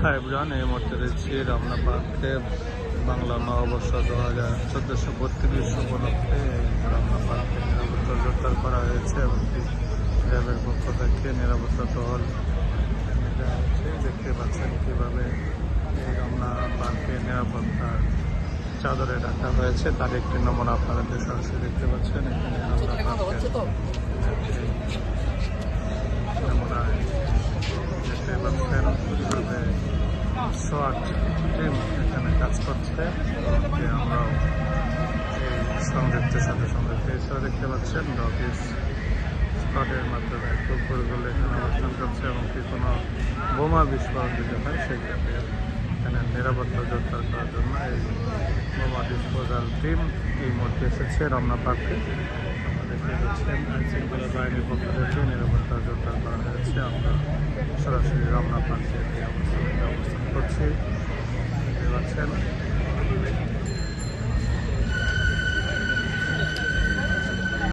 High bran এই মুহূর্তে রয়েছি রমনা পার্কে বাংলা নববর্ষ দু হাজার চোদ্দোশো বত্রিশ উপলক্ষে রমনা পার্কে নিরাপত্তা জোরদার করা হয়েছে এবং র্যাবের পক্ষ থেকে নিরাপত্তা হচ্ছে দেখতে পাচ্ছেন কীভাবে এই রমনা পার্কে নিরাপত্তার চাদরে রাখা হয়েছে তার একটি নমুনা আপনাদের সরাসরি দেখতে পাচ্ছেন। এখানে রমনা পার্কের নমুনায় দেখতে পাচ্ছেন কীভাবে শর্ট টিম এখানে কাজ করছে। আমরাও সংযুক্তের সাথে সংযুক্ত এছাড়া দেখতে পাচ্ছেন অফিস স্কটের মাধ্যমে কুকুরগুলো এখানে অবস্থান করছে এবং কি কোনো বোমা বিস্ফোরণ যদি হয় সেক্ষেত্রে এখানে নিরাপত্তা জোরদার করার জন্য এই বোমা ডিসপোজাল টিম এই মুহূর্তে এসেছে রমনা পার্কে। দেখতে পাচ্ছেন আইন শৃঙ্খলা বাহিনীর পক্ষ থেকে নিরাপত্তা জোরদার করা হয়েছে। আমরা সরাসরি রমনা পার্কে এই